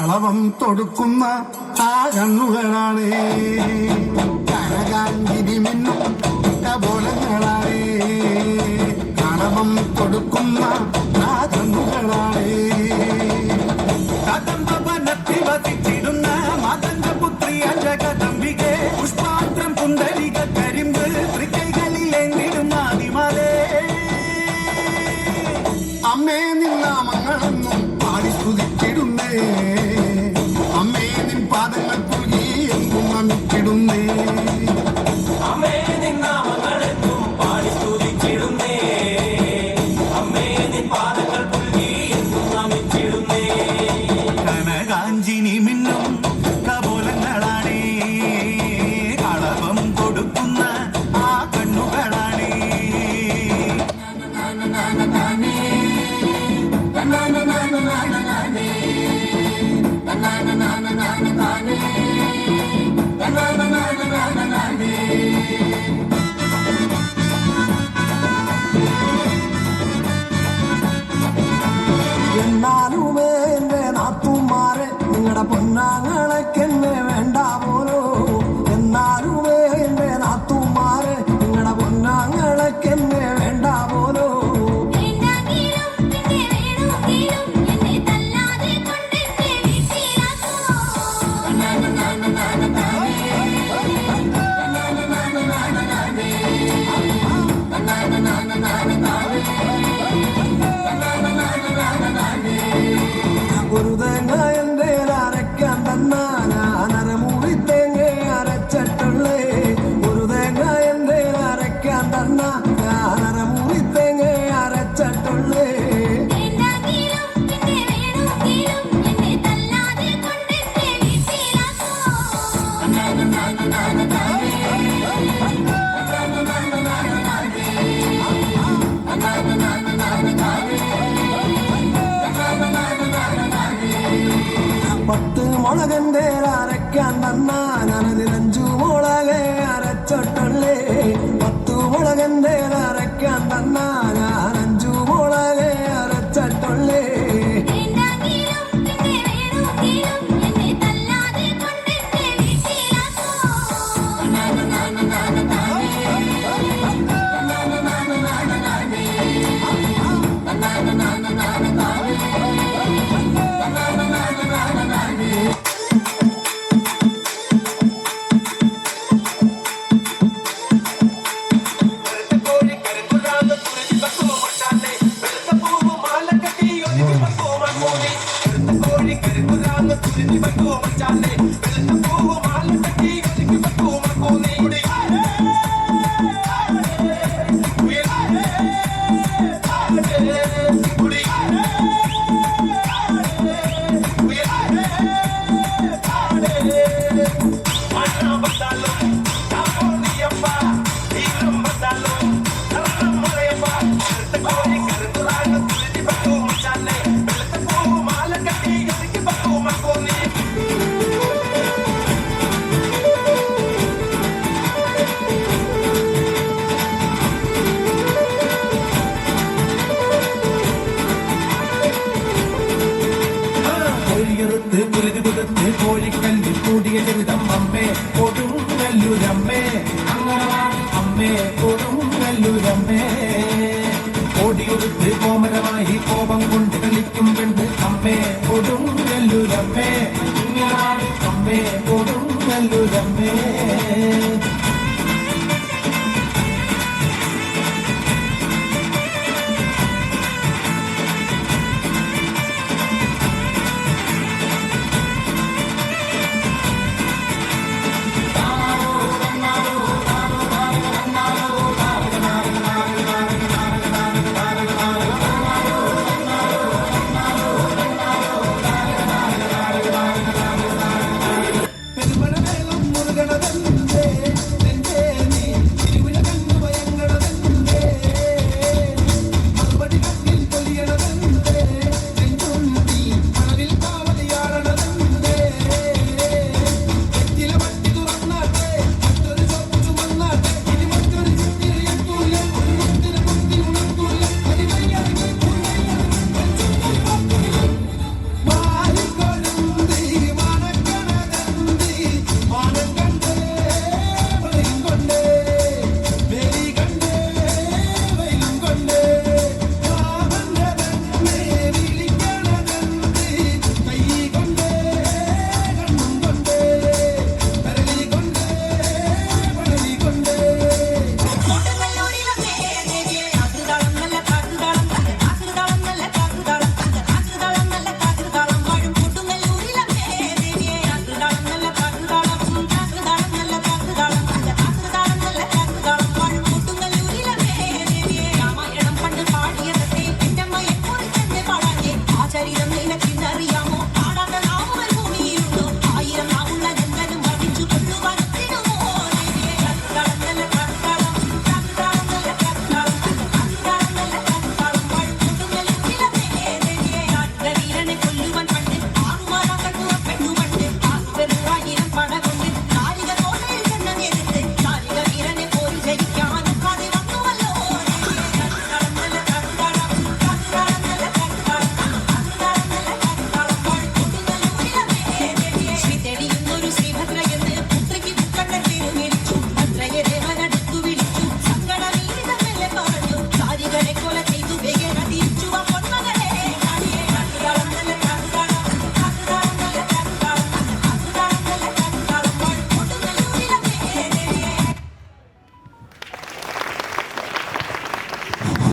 കളവം തൊടുക്കുന്ന ആ കണ്ണുകളാണ്. കരകാഞ്ചിരി മിന്നും ഇട്ടപോലങ്ങളാണ് കളവം തൊടുക്കുന്ന ആ കണ്ണുകളാണ്. കഥം വനത്തിൽ വസിച്ചിരുന്ന മതന്റെ പുത്രി അല്ല കഥ പത്ത് അരക്കാൻ അരയ്ക്കാൻ ഞാനത് അഞ്ചു മുളകെ അരച്ചിട്ടുള്ളേ പത്തു മുളകന്റെ അരയ്ക്കാൻ തന്ന Ooh, കുരുതി കുതിർത്ത് കോഴിക്കല്ലിൽ കൂടിയ ചെറുതം അമ്മേ കൊടുങ്ങല്ലൂരമ്മേ അമ്മേ കൊടുങ്ങല്ലൂരമ്മേ കോടിയൊടുത്ത് കോമരമായി കോപം കൊണ്ട് കളിക്കും പെണ്ണ് അമ്മേ കൊടുങ്ങല്ലൂരമ്മേ